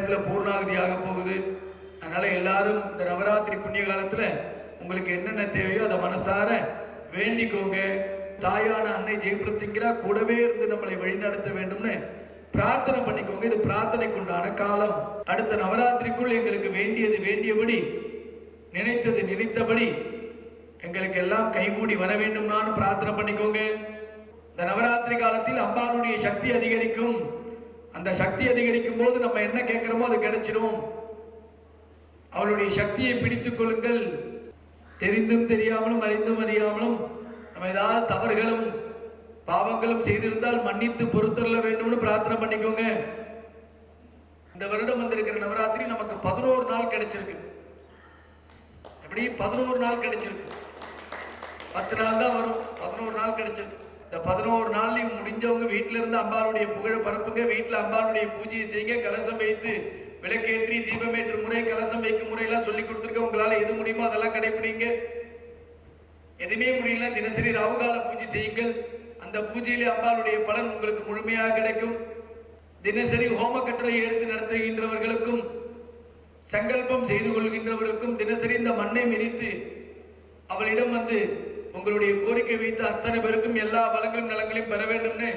நேரத்தில் பூர்ணாகதி ஆக போகுது. அதனால எல்லாரும் இந்த நவராத்திரி புண்ணிய காலத்துல உங்களுக்கு என்னென்ன தேவையோ அதை மனசார வேண்டிக்கோங்க. தாயான அன்னை ஜெயபிரத்திங்கிறா கூடவே இருந்து நம்மளை வழிநடத்த வேண்டும்னு பிரார்த்தனை பண்ணிக்கோங்க. இது பிரார்த்தனைக்குண்டான காலம். அடுத்த நவராத்திரிக்குள் எங்களுக்கு வேண்டியது வேண்டியபடி நினைத்தது நினைத்தபடி எங்களுக்கு எல்லாம் கைமூடி வர வேண்டும்னான்னு பிரார்த்தனை பண்ணிக்கோங்க. இந்த நவராத்திரி காலத்தில் அம்பாளுடைய சக்தி அதிகரிக்கும். அந்த சக்தி அதிகரிக்கும் போது நம்ம என்ன கேட்கிறோமோ அது கிடைச்சிடும் அவளுடைய சக்தியை பிடித்துக் கொள்ளுங்கள். தெரிந்தும் தெரியாமலும் அறிந்தும் அறியாமலும் நம்ம ஏதாவது தவறுகளும் பாவங்களும் செய்திருந்தால் மன்னித்து பொறுத்தருள வேண்டும்னு பிரார்த்தனை பண்ணிக்கோங்க. இந்த வருடம் வந்திருக்கிற நவராத்திரி நமக்கு பதினோரு நாள் கிடைச்சிருக்கு. எப்படி? பதினோரு நாள் கிடைச்சிருக்கு. பத்து நாள் தான் வரும். பதினோரு நாள் கிடைச்சிருக்கு. இந்த பதினோரு நாள்லையும் முடிஞ்சவங்க வீட்டில இருந்து அம்பாளுடைய புகழ பரப்புங்க. வீட்டில் அம்பாளுடைய பூஜையை செய்யுங்க. கலசம் வைத்து விளக்கேற்றி தீபமேற்று முறை கலசம் வைக்கும் முறையெல்லாம் சொல்லி கொடுத்துருக்க. உங்களால எது முடியுமோ அதெல்லாம் கடைபிடிங்க. எதுவுமே முடியல. தினசரி ராகுகால பூஜை செய்யுங்கள். அந்த பூஜையிலே அம்பாளுடைய பலன் உங்களுக்கு முழுமையாக கிடைக்கும். தினசரி ஹோம கட்டளை எடுத்து நடத்துகின்றவர்களுக்கும் சங்கல்பம் செய்து கொள்கின்றவர்களுக்கும் தினசரி இந்த மண்ணை மிதித்து அவளிடம் வந்து உங்களுடைய கோரிக்கை வைத்து அத்தனை பேருக்கும் எல்லா வளங்களும் நலங்களையும் பெற வேண்டும்னு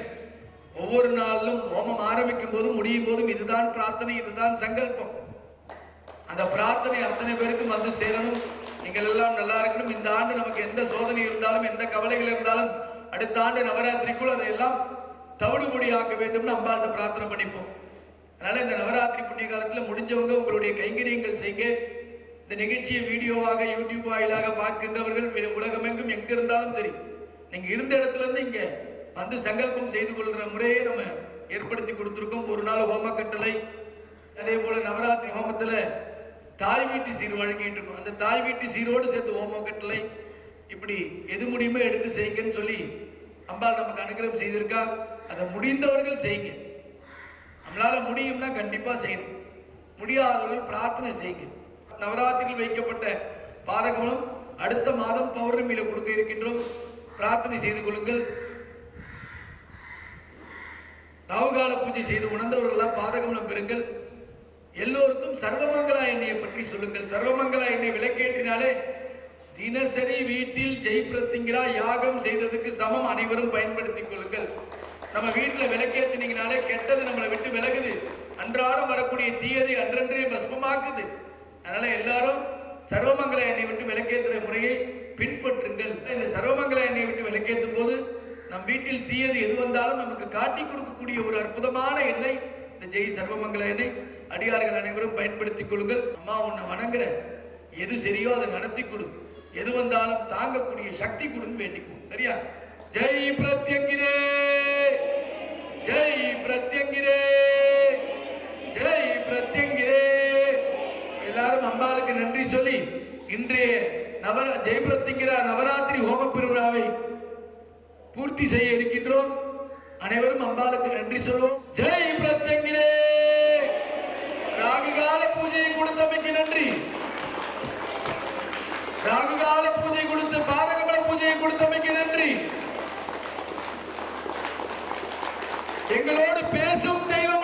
ஒவ்வொரு நாளிலும் ஹோமம் ஆரம்பிக்கும் போதும் முடியும் போதும் இதுதான் பிரார்த்தனை இதுதான் சங்கல்பம். அந்த பிரார்த்தனை அத்தனை பேருக்கும் வந்து சேரணும். நீங்கள் எல்லாம் நல்லா இருக்கணும். இந்த ஆண்டு நமக்கு எந்த சோதனை இருந்தாலும் எந்த கவலைகள் இருந்தாலும் அடுத்த ஆண்டு நவராத்திரிக்குள் அதையெல்லாம் தவிடுபொடி ஆக்க வேண்டும்னு அம்பாள்கிட்ட பிரார்த்தனை பண்ணிப்போம். அதனால இந்த நவராத்திரி புண்ணிய காலத்தில் முடிஞ்சவங்க உங்களுடைய கைங்கரியங்கள் செய்ய இந்த நிகழ்ச்சியை வீடியோவாக யூடியூப் வாயிலாக பார்க்கின்றவர்கள் உலகமெங்கும் எங்க இருந்தாலும் சரி நீங்க இருந்த இடத்துல இருந்து இங்க வந்து சங்கல்பம் செய்து கொள்கிற முறையை நம்ம ஏற்படுத்தி கொடுத்திருக்கோம். ஒரு நாள் ஹோம கட்டளை அதே போல நவராத்திரி ஹோமத்துல தாய் வீட்டு சீர் வழங்கிட்டு இருக்கோம். அந்த தாய் வீட்டு சீரோடு சேர்த்து ஹோம கட்டளை இப்படி எது முடியுமோ எடுத்து செய்யுங்கன்னு சொல்லி அம்பாள் நமக்கு அனுகிரகம் செய்திருக்கா. அதை முடிந்தவர்கள் செய்யுங்க. நம்மளால முடியும்னா கண்டிப்பா செய்யணும். முடியாதவர்கள் பிரார்த்தனை செய்யுங்க. நவராத்திரியில் வைக்கப்பட்ட பாதகங்களும் அடுத்த மாதம் பௌர்ணமியில கொடுக்க இருக்கின்றோம். பிரார்த்தனை செய்து கொள்ளுங்கள். நவகால பூஜை செய்து உணர்ந்தவர்கள் பாதகமலம் பெறுங்கள். எல்லோருக்கும் சர்வமங்கலா எண்ணெயை பற்றி சொல்லுங்கள். சர்வமங்கலா எண்ணெய் விளக்கேற்றினாலே தினசரி வீட்டில் ஜெய் பிரத்திங்களா யாகம் செய்ததுக்கு சமம் அனைவரும் பயன்படுத்திக் கொள்ளுங்கள். நம்ம வீட்டுல விளக்கேற்றினீங்கனாலே கெட்டது நம்மளை விட்டு விலகுது. அன்றாடம் வரக்கூடிய தீயதை அன்றன்றே பஸ்மமாக்குது. அதனால எல்லாரும் சர்வமங்கல எண்ணெய் விட்டு விளக்கேற்றுற முறையை பின்பற்றுங்கள். இந்த சர்வமங்கல எண்ணெய் விட்டு விளக்கேற்றும் போது நம் வீட்டில் தீயது எது வந்தாலும் நமக்கு காட்டி கொடுக்கக்கூடிய ஒரு அற்புதமான எண்ணெய் இந்த ஜெய் சர்வமங்கல எண்ணெய். அடியார்கள் அனைவரும் பயன்படுத்திக் கொள்ளுங்கள். அம்மா உன்னை வணங்குற எது சரியோ அதை நடத்தி கொடு. எது வந்தாலும் தாங்கக்கூடிய சக்தி கொடுன்னு வேண்டிக்கும் சரியா? ஜெய் பிரத்யங்கிரே! ஜெய் பிரத்யங்கிரே! ஜெய் எல்லாரும் அம்பாளுக்கு நன்றி சொல்லி இன்றைய நவர ஜெய் நவராத்திரி ஹோம பெருவிழாவை பூர்த்தி செய்ய இருக்கின்றோம். அனைவரும் அம்பாளுக்கு நன்றி சொல்வோம். ஜெய் பிரத்யங்கிரே! ராகுகால பூஜையை கொடுத்தமைக்கு நன்றி. ராகுகால பூஜை கொடுத்து பாதகமல பூஜையை கொடுத்தமைக்கு நன்றி. எங்களோடு பேசும் தெய்வம்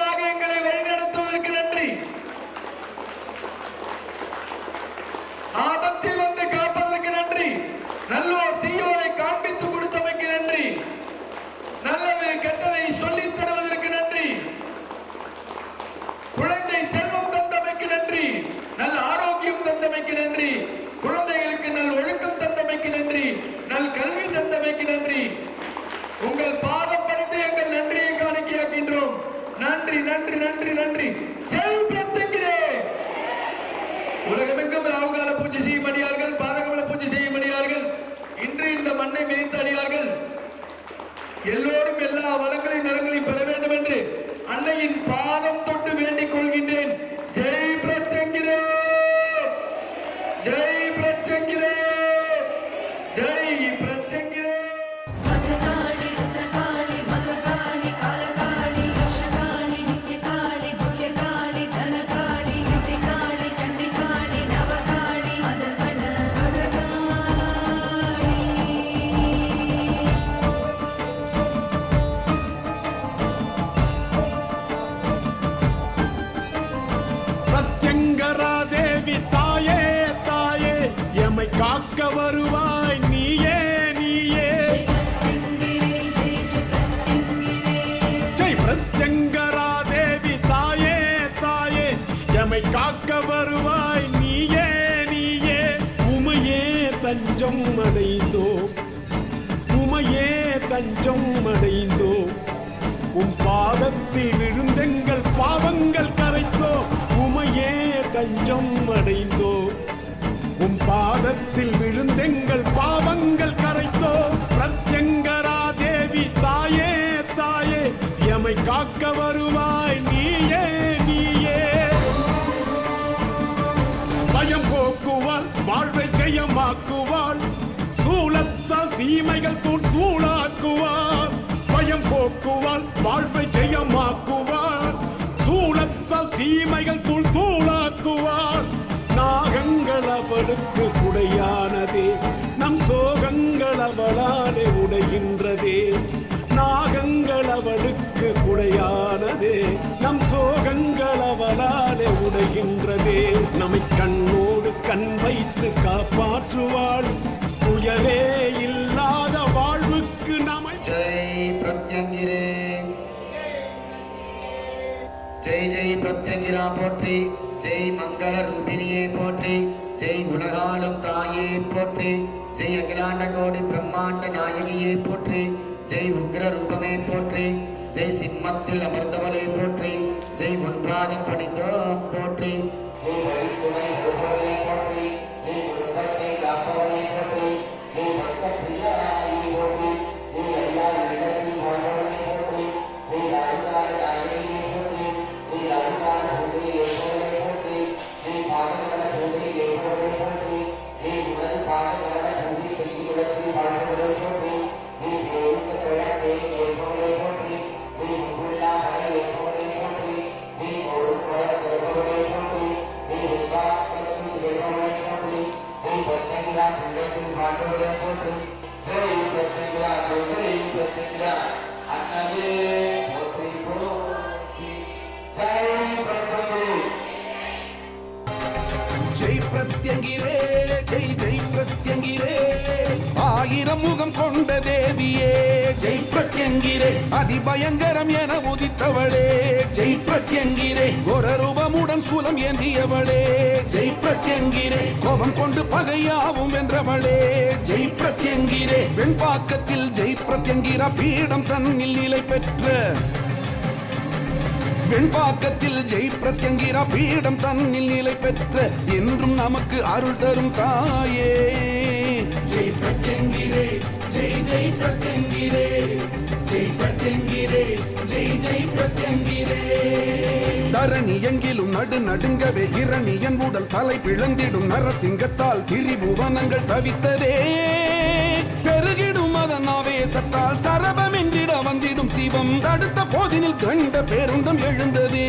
காக்க வருவாய். நீயே நீயே. உமையே தஞ்சம் அடைந்தோ. உமையே தஞ்சம் அடைந்தோ. உன் பாதத்தில் விழுந்தெங்கள் பாவங்கள் கரைத்தோ. உமையே தஞ்சம் அடைந்தோ. உன் பாதத்தில் விழுந்தெங்கள் பாவங்கள் கரைத்தோ. பிரத்யங்கரா தேவி தாயே தாயே. எமை காக்க வருவாய். நீ தீமைகள் தூள் தூளாக்குவாள் பயம் போக்குவார் வாழ்வை ஜெயமாக்குவார். சூழத்தால் தீமைகள் தூள் தூளாக்குவார் மந்திரா போற்றி. ஜெய் மங்கள ரூபிணியே போற்றி. ஜெய் உலகாலும் தாயே போற்றி. ஜெய் அகிலாண்ட கோடி பிரம்மாண்ட நாயகியே போற்றி. ஜெய் உக்ர ரூபமே போற்றி. ஜெய் சிம்மத்தில் அமர்ந்தவளே போற்றி. ஜெய் ஒன்றாக படித்தோம் போற்றி. ஜெய் போற்றி. ஜெய் பிரத்யங்கிரே ஜெய் ஜெய் பிரத்யங்கிரே. ஆயிரம் முகம் கொண்ட தேவியே ஜெய் பிரத்யங்கிரே அதிபயங்கரம் என உதித்தவளே ஜெய் பிரத்யங்கிரே கோரரூபமுடன் சூலம் ஏந்தியவளே ஜெய் பிரத்யங்கிரே கோபம் கொண்டு பகையாவும் வென்றவளே ஜெய் பிரத்யங்கிரே வெண்பாக்கத்தில் ஜெய் பிரத்யங்கிரா பீடம் தன்னில் நிலை பெற்ற வெண்பாக்கத்தில் ஜெய் பிரத்யங்கிரா பீடம் தன்னில் நிலை பெற்ற என்றும் நமக்கு அருள் தரும் தாயே. ஜெய் பிரத்யங்கிரே ஜெய் ஜெய் பிரத்யங்கிரே ஜெய் பிரத்யங்கிரே ஜெய் ஜெய் பிரத்யங்கிரே தரணி எங்கிலும் நடு நடுங்கவே இரணி என் உடல் தலை பிளந்திடும் நரசிங்கத்தால் திரிபுவனங்கள் தவித்ததே. பெருகிடும் அதன் ஆவேசத்தால் சரபம் என்றிட வந்திடும் சிவம். தடுத்த போதினில் கண்ட பேருந்தம் எழுந்ததே.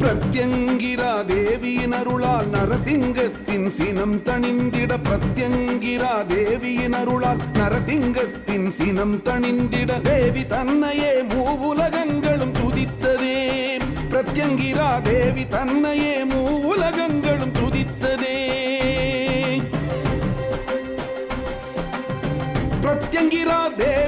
பிரத்யங்கிரா தேவியின் அருளால் நரசிங்கத்தின் சினம் தணிந்திட பிரத்யங்கிரா தேவியின் அருளால் நரசிங்கத்தின் சினம் தணிந்திட தேவி தன்னையே மூவுலகங்களும் துதித்ததே. பிரத்யங்கிரா தேவி தன்னையே மூவுலகங்களும் துதித்ததே. பிரத்யங்கிரா தேவி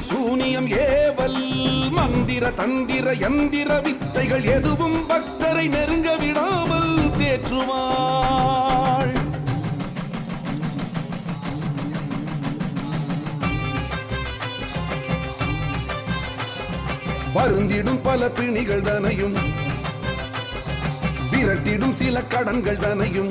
சூனியம் ஏவல் மந்திர தந்திர யந்திர வித்தைகள் எதுவும் பக்தரை நெருங்க விடாமல் தேற்றுவாள். வருந்திடும் பல பிணிகள் தனையும் விரட்டிடும் சில கடன்கள் தனையும்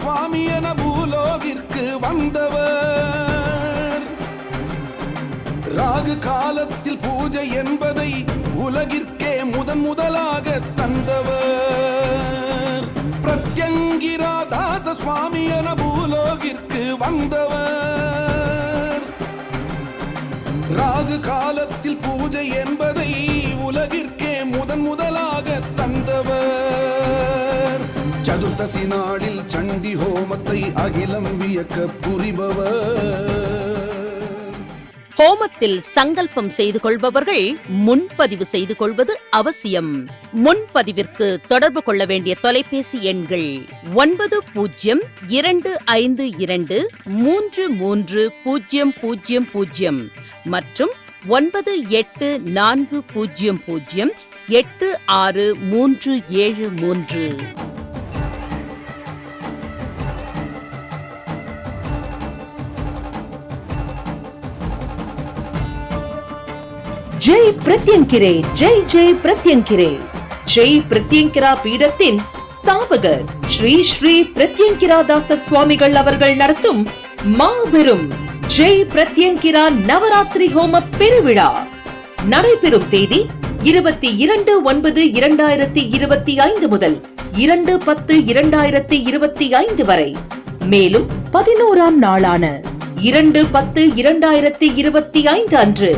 சுவாமி என பூலோகிற்கு வந்தவர். ராகு காலத்தில் பூஜை என்பதை உலகிற்கே முதன் முதலாக தந்தவர். பிரத்யங்கிரா தாச சுவாமி என பூலோகிற்கு வந்தவர். ராகு காலத்தில் பூஜை என்பதை உலகிற்கே முதன் முதலாக தந்தவர். சதுர்த்தசி நாளில் சண்டி ஹோமத்தை அகிலம் வியக்க புரிபவர். ஹோமத்தில் சங்கல்பம் செய்து கொள்பவர்கள் முன்பதிவு செய்து கொள்வது அவசியம். முன்பதிவிற்கு தொடர்பு கொள்ள வேண்டிய தொலைபேசி எண்கள் ஒன்பது பூஜ்ஜியம் இரண்டு ஐந்து இரண்டு மூன்று மூன்று பூஜ்ஜியம் பூஜ்ஜியம் பூஜ்ஜியம் மற்றும் ஒன்பது எட்டு நான்கு பூஜ்ஜியம் பூஜ்ஜியம் எட்டு ஆறு மூன்று ஏழு மூன்று. ஜெய் பிரத்யங்கிரே ஜெய் ஜெய் பிரத்யங்கிரே. ஜெய் பிரத்யங்கிரா பீடத்தின் ஸ்தாபகர் ஸ்ரீ ஸ்ரீ பிரத்யங்கிரா தாச சுவாமிகள் அவர்கள் நடத்தும் மாபெரும் ஜெய் பிரத்யங்கிரா நவராத்திரி ஹோம பெருவிழா. நடைபெறும் தேதி இருபத்தி இரண்டு ஒன்பது இரண்டாயிரத்தி இருபத்தி ஐந்து முதல் இரண்டு பத்து இரண்டாயிரத்தி இருபத்தி ஐந்து வரை. மேலும் பதினோராம் நாளான இரண்டு பத்து இரண்டாயிரத்தி இருபத்தி ஐந்து அன்று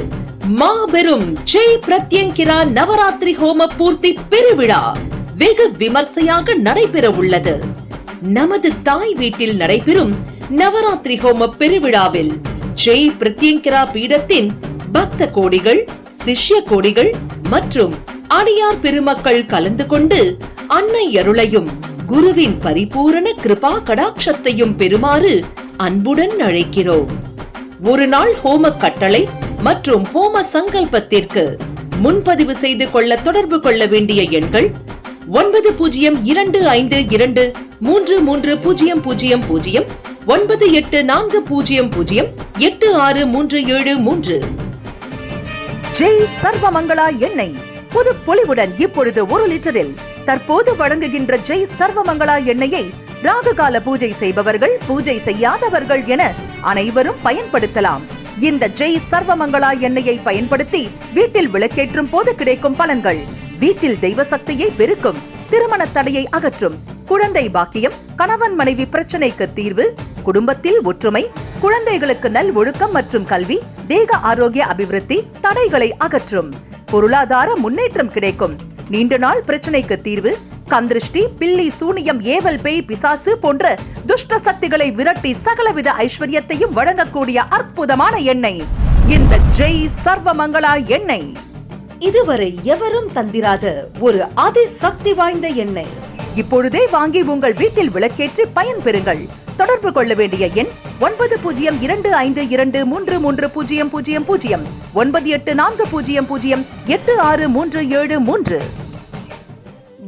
மாபெரும் ஜெய் பிரத்யங்கிரா நவராத்திரி ஹோம பூர்த்தி பெருவிழா வெகு விமர்சையாக நடைபெற உள்ளது நமது தாய் வீட்டில் நடைபெறும் நவராத்திரி ஹோம பெருவிழாவில் ஜெய் பிரத்யங்கிரா பீடத்தின் பக்த கோடிகள் சிஷ்ய கோடிகள் மற்றும் அடியார் பெருமக்கள் கலந்து கொண்டு அன்னை அருளையும் குருவின் பரிபூரண கிருபா கடாட்சத்தையும் பெறுமாறு அன்புடன் அழைக்கிறோம். ஒரு நாள் ஹோம கட்டளை மற்றும் ஹோம சங்கல்பத்திற்கு முன்பதிவு செய்து கொள்ள தொடர்பு கொள்ள வேண்டிய எண்கள் ஒன்பது பூஜ்ஜியம் இரண்டு ஐந்து இரண்டு மூன்று மூன்று பூஜ்ஜியம் பூஜ்ஜியம் பூஜ்ஜியம் ஒன்பது எட்டு நான்கு பூஜ்ஜியம் பூஜ்ஜியம் எட்டு ஆறு மூன்று ஏழு மூன்று. ஜெய் சர்வமங்களா எண்ணெய். புது பொலிவுடன் இப்பொழுது ஒரு லிட்டரில் தற்போது வழங்குகின்ற ஜெய் சர்வமங்களா எண்ணெயை ராகுகால பூஜை செய்பவர்கள் பூஜை செய்யாதவர்கள் என அனைவரும் பயன்படுத்தலாம். இந்த ஜெய் சர்வமங்களா எண்ணெயை பயன்படுத்தி வீட்டில் விளக்கேற்றும் போது கிடைக்கும் பலன்கள். வீட்டில் தெய்வ சக்தியை பெருக்கும் திருமண தடையை அகற்றும் குழந்தை பாக்கியம் கணவன் மனைவி பிரச்சனைக்கு தீர்வு குடும்பத்தில் ஒற்றுமை குழந்தைகளுக்கு நல் ஒழுக்கம் மற்றும் கல்வி தேக ஆரோக்கிய அபிவிருத்தி தடைகளை அகற்றும் பொருளாதார முன்னேற்றம் கிடைக்கும். நீண்ட நாள் பிரச்சனைக்கு தீர்வு கந்திருஷ்டி பில்லி சூனியம் ஏவல் பேய் பிசாசு போன்ற துஷ்ட சக்திகளை விரட்டி சகலவித ஐஸ்வர்யத்தையும் வழங்கக்கூடிய அற்புதமான எண்ணெய். இந்த ஜெய் சர்வமங்களா எண்ணெய். இதுவரை எவரும் தந்திராத ஒரு அதிசக்தி வாய்ந்த எண்ணெய். இப்பொழுதே வாங்கி உங்கள் வீட்டில் விளக்கேற்றி பயன்பெறுங்கள். தொடர்பு கொள்ள வேண்டிய எண் ஒன்பது பூஜ்ஜியம் இரண்டு ஐந்து இரண்டு மூன்று மூன்று பூஜ்ஜியம் பூஜ்ஜியம் பூஜ்ஜியம் ஒன்பது எட்டு நான்கு பூஜ்ஜியம் பூஜ்ஜியம் எட்டு ஆறு மூன்று ஏழு மூன்று.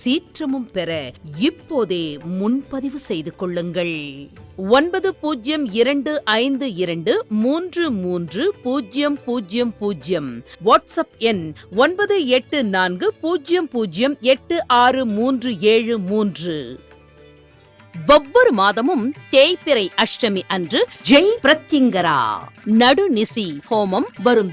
சீற்றமும் பெற இப்போதே முன்பதிவு செய்து கொள்ளுங்கள். ஒன்பது பூஜ்ஜியம் இரண்டு ஐந்து இரண்டு மூன்று மூன்று பூஜ்ஜியம் பூஜ்ஜியம் பூஜ்ஜியம் வாட்ஸ்அப் எண் ஒன்பது எட்டு நான்கு பூஜ்ஜியம் பூஜ்ஜியம் எட்டு ஆறு மூன்று ஏழு மூன்று. ஒவ்வொரு மாதமும் தேய்பிறை அஷ்டமி அன்று ஜெய் பிரத்யங்கரா. நடுநிசி ஹோமம் வரும்.